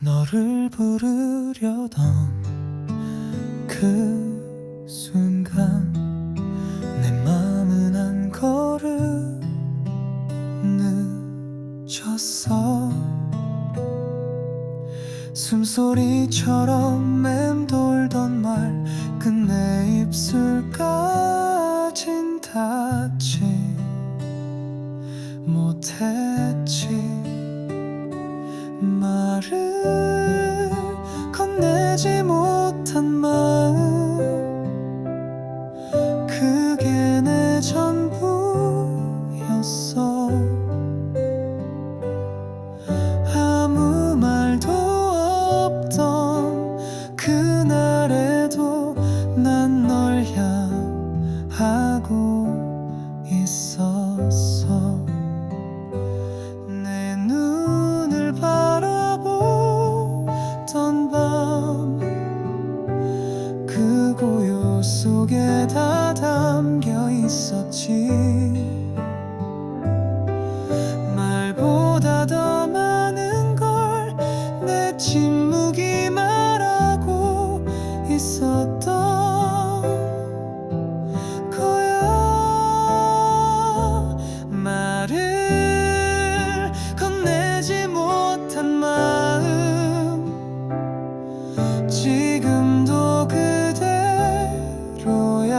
너를 부르려던 그 순간 내 마음은 한 걸음 늦었어. 숨소리처럼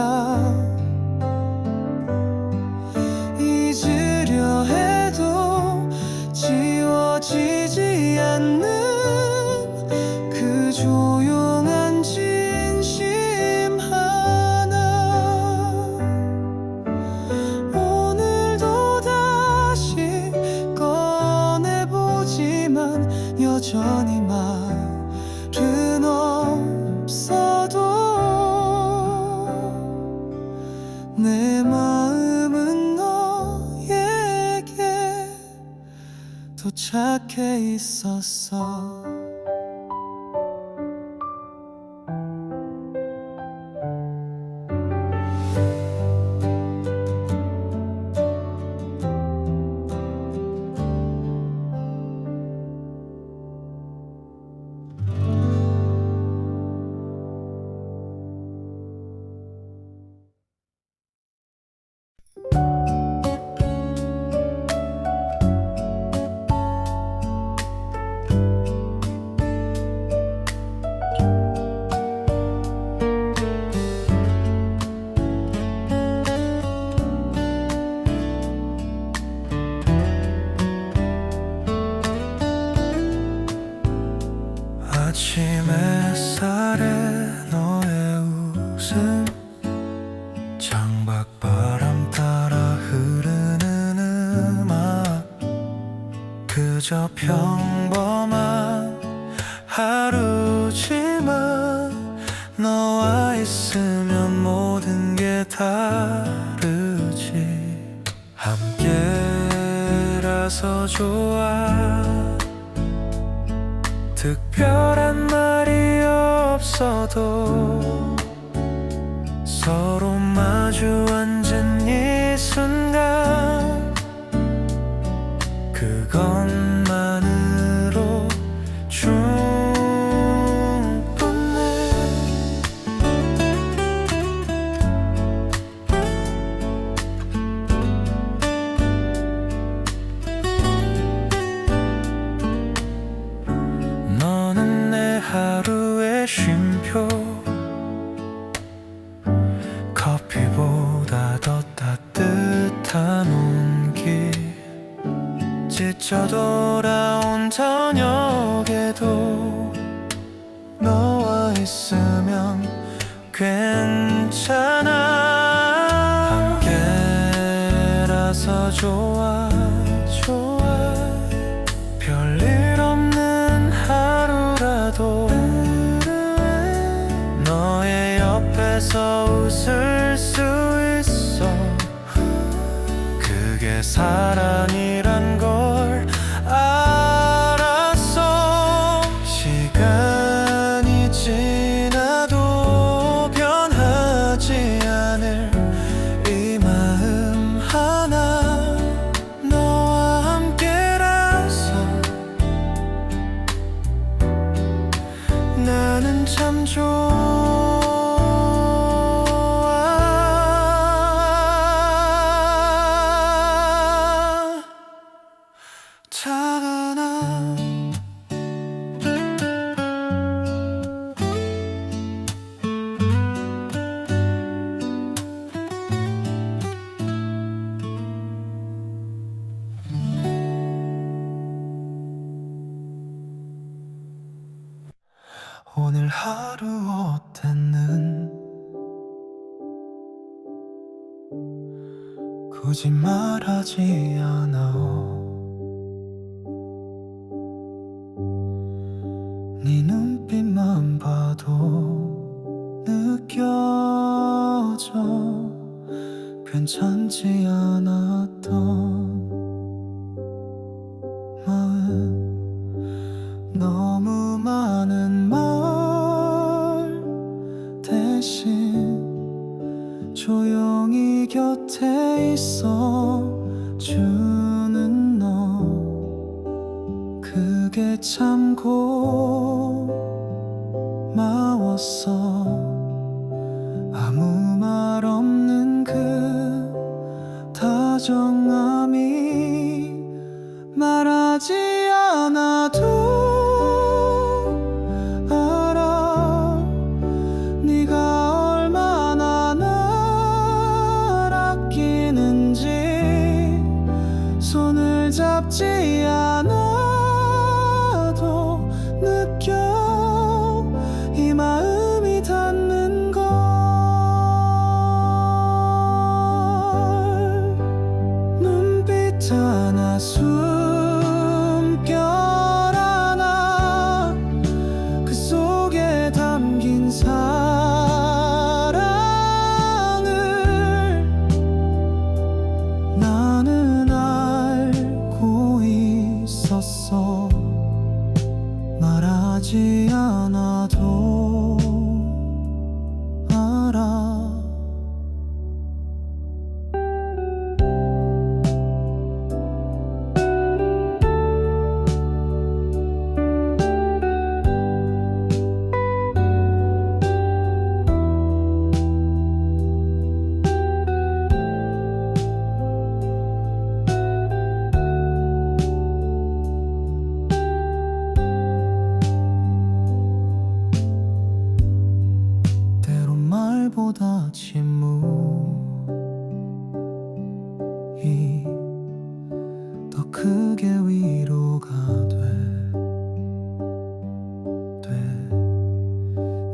下 약해 있었어. 평범한 하루지만 너와 있으면 모든 게 다르지. 함께라서 좋아. 특별한 말이 없어도 서로 마주 앉은 이 순간 그건 좋아 좋아. 별일 없는 하루라도 너의 옆에서 웃을 수 있어. 그게 사랑이 거짓말하지 않아. 그게 참 고마웠어.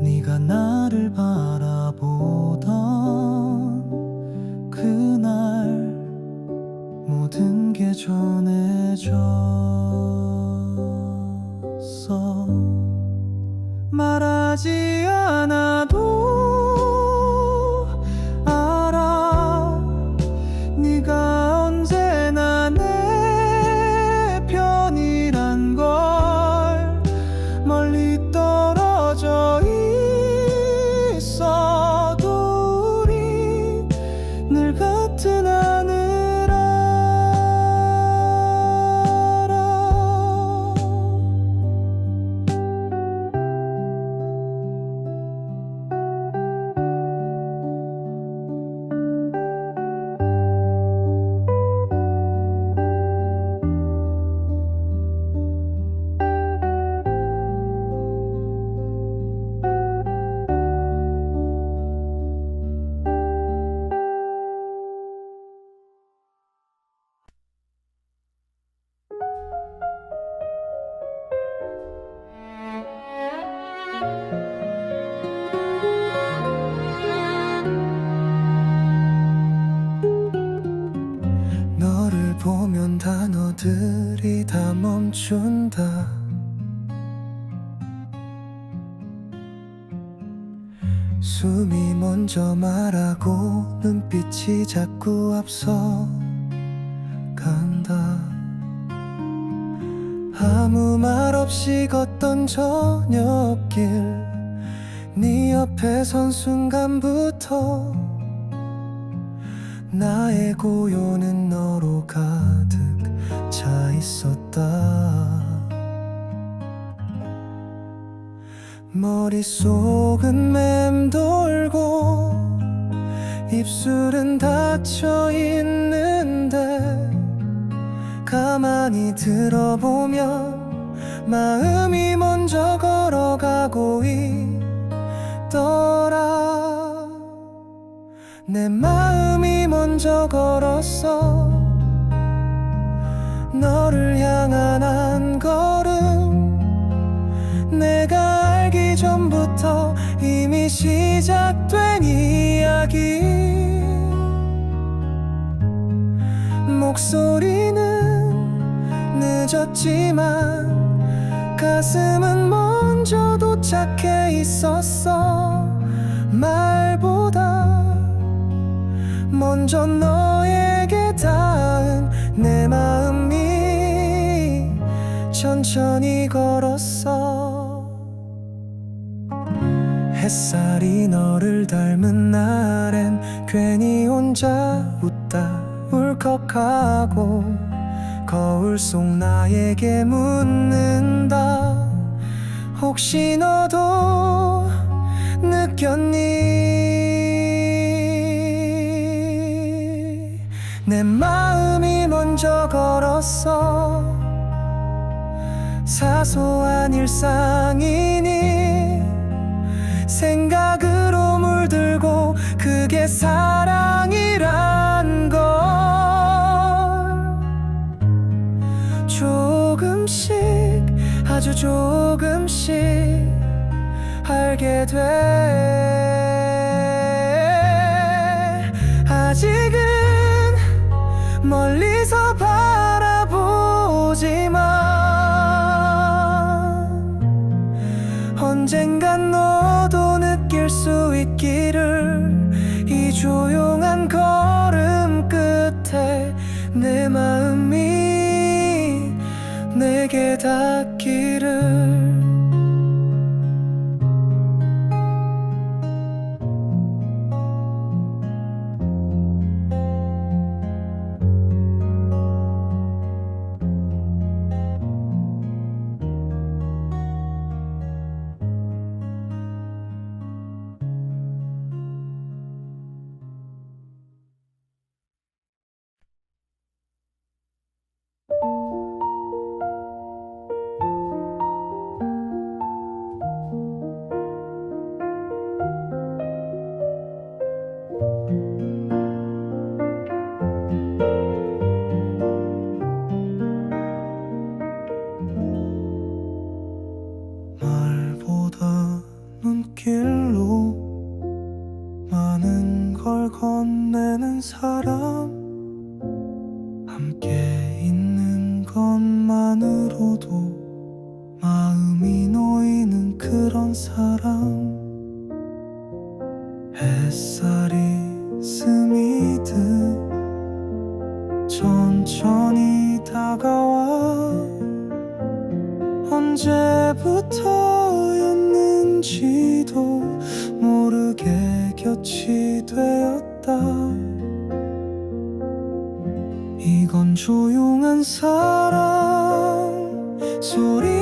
네가 나를 바라보던 그날 모든 게 전해졌어. 말하지 자꾸 앞서 간다. 아무 말 없이 걷던 저녁길 네 옆에 선 순간부터 나의 고요는 너로 가득 차 있었다. 머릿속은 맴돌고 입술은 닫혀 있는데 가만히 들어보면 마음이 먼저 걸어가고 있더라. 내 마음이 먼저 걸었어 너를 향한 한 걸음 내가 알기 전부터 이미 시작된 이야기 목소리는 늦었지만 가슴은 먼저 도착해 있었어. 말보다 먼저 너에게 닿은 내 마음이 천천히 걸었어. 햇살이 너를 닮은 날엔 괜히 혼자 울컥하고 거울 속 나에게 묻는다. 혹시 너도 느꼈니? 내 마음이 먼저 걸었어. 사소한 일상이니 생각으로 물들고 그게 사랑이란 아주 조금씩 알게 돼. 아직은 멀리서 바라보지만 언젠간 너도 느낄 수 있기를 이 조용한 걸음 끝에 내 마음이 내게 닿 곁이 되었다. 이건 조용한 사랑. 소리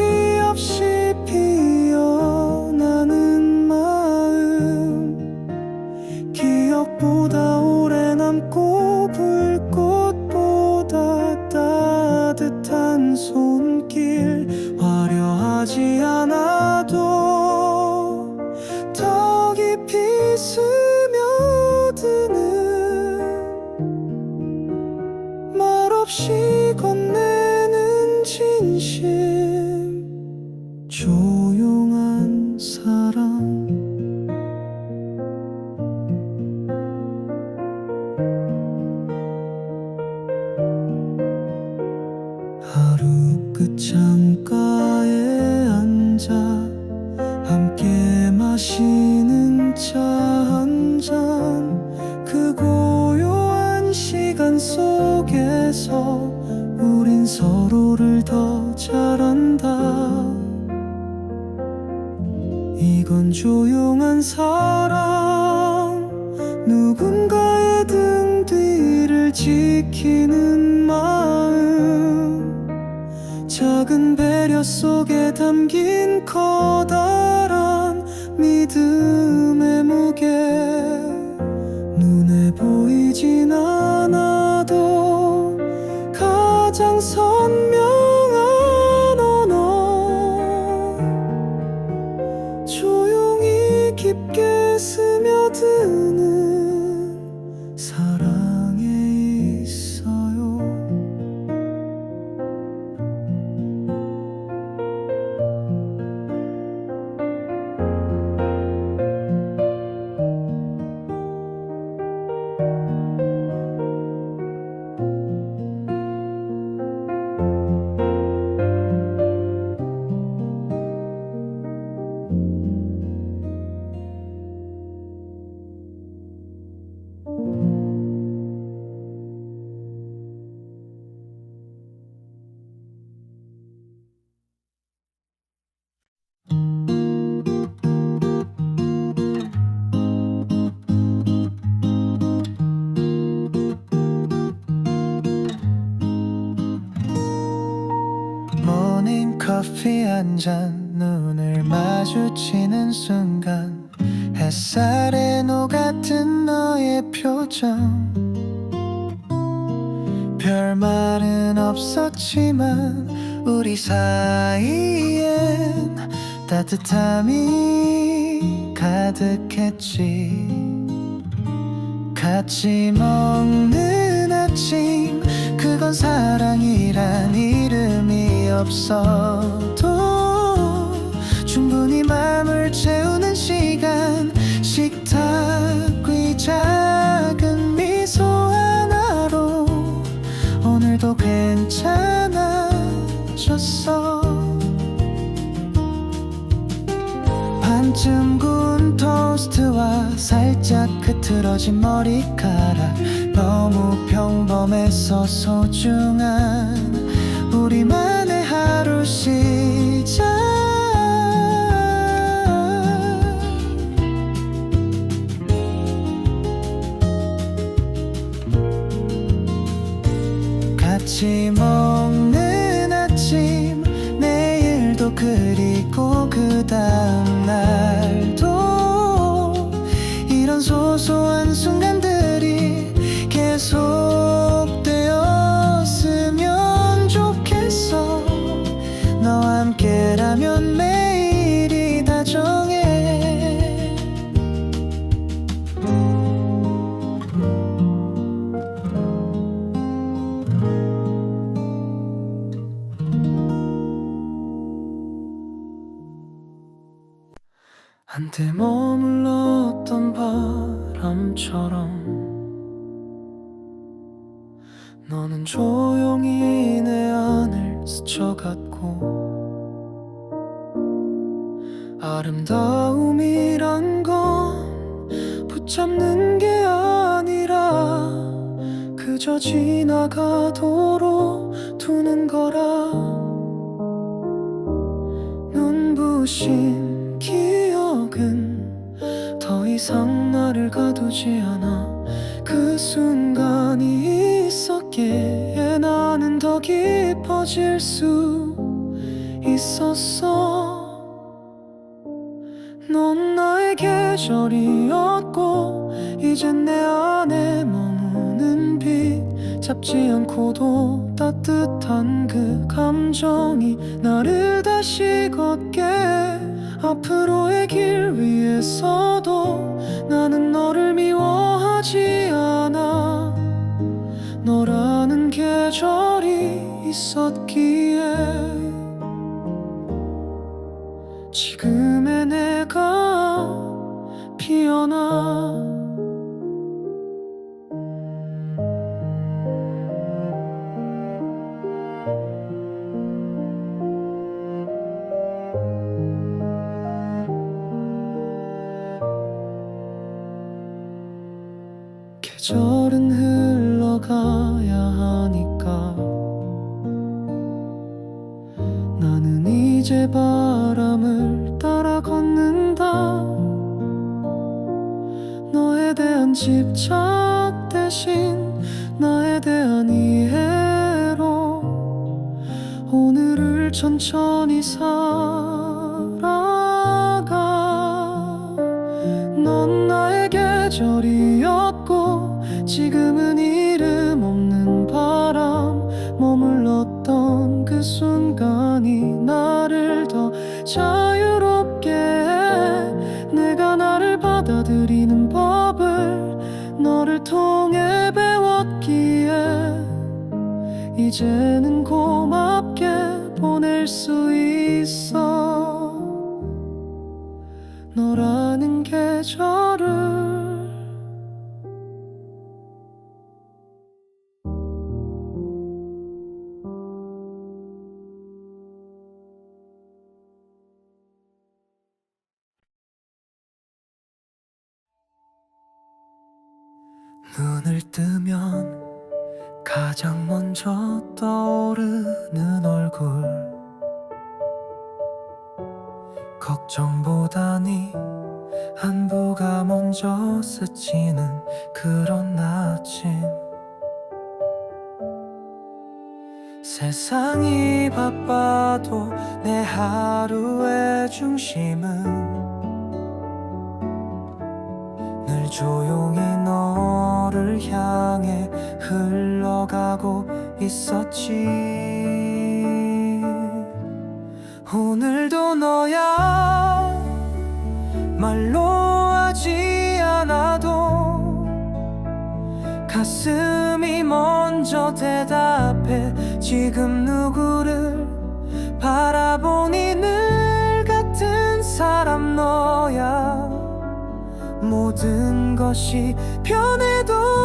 한 잔 눈을 마주치는 순간 햇살에 녹아든 너의 표정. 별말은 없었지만 우리 사이엔 따뜻함이 가득했지. 같이 먹는 아침 그건 사랑이란 이름이 없어도 충분히 마음을 채우는 시간. 식탁 위 작은 미소 하나로 오늘도 괜찮아졌어. 반쯤 구운 토스트와 살짝 흐트러진 머리카락. 너무 평범해서 소중한 우리만의 하루 시 아름다움이란 건 붙잡는 게 아니라 그저 지나가도록 두는 거라. 눈부신 기억은 더 이상 나를 가두지 않아. 그 순간이 있었기에 나는 더 깊어질 수 있었어 계절이었고 이젠 내 안에 머무는 빛 잡지 않고도 따뜻한 그 감정이 나를 다시 걷게. 앞으로의 길 위에서도 나는 너를 미워하지 않아. 너라는 계절이 있었기에 피어 집착 대신 나에 대한 이해로 오늘을 천천히 살아가. 넌 나의 계절이었고 자유롭 이제는 고 걱정보다니 안부가 먼저 스치는 그런 아침. 세상이 바빠도 내 하루의 중심은 늘 조용히 너를 향해 흘러가고 있었지. 오늘도 너야 말로 하지 않아도 가슴이 먼저 대답해. 지금 누구를 바라보니 늘 같은 사람 너야. 모든 것이 변해도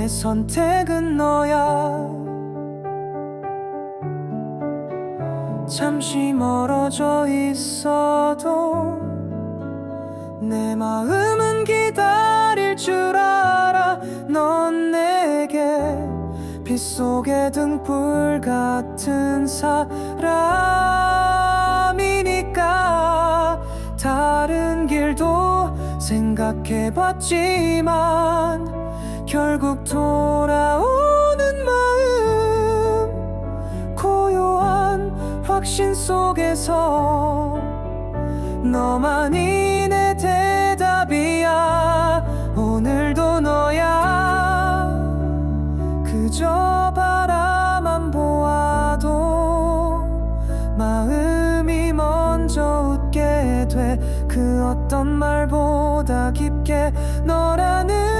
내 선택은 너야. 잠시 멀어져 있어도 내 마음은 기다릴 줄 알아. 넌 내게 빗속의 등불 같은 사람이니까. 다른 길도 생각해봤지만 결국 돌아오는 마음 고요한 확신 속에서 너만이 내 대답이야 오늘도 너야. 그저 바라만 보아도 마음이 먼저 웃게 돼. 그 어떤 말보다 깊게 너라는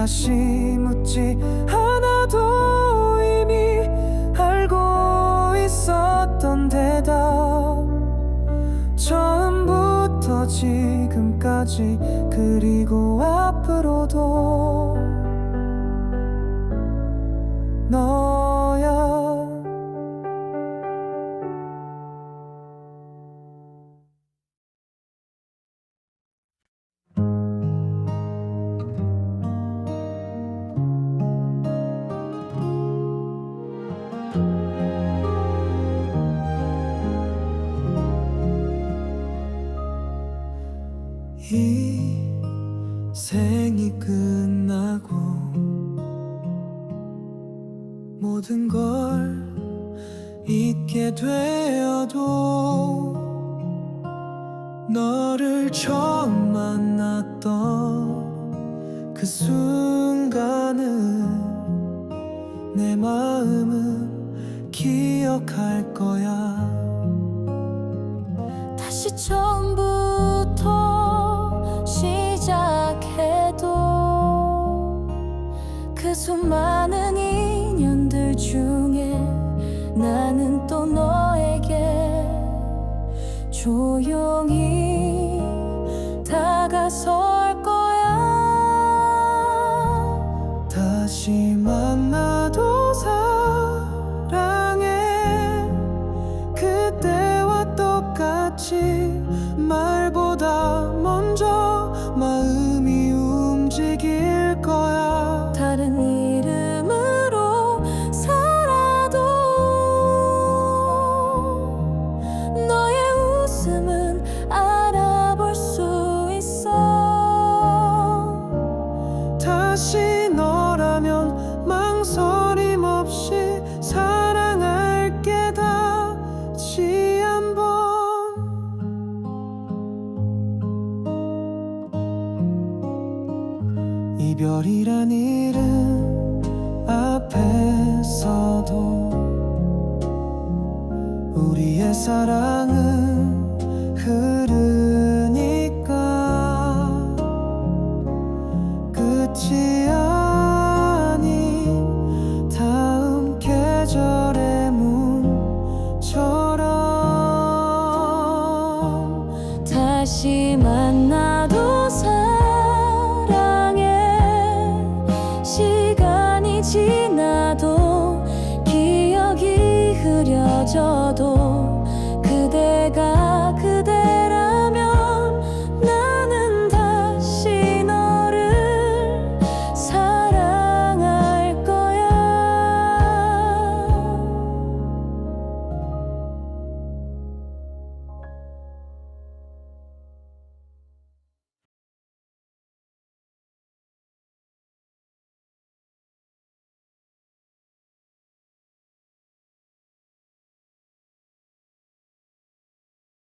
다시 묻지 않아도 이미 알고 있었던 대답. 처음부터 지금까지 그리고 앞으로도 이 생이 끝나고 모든 걸 잊게 되어도 너를 처 끝이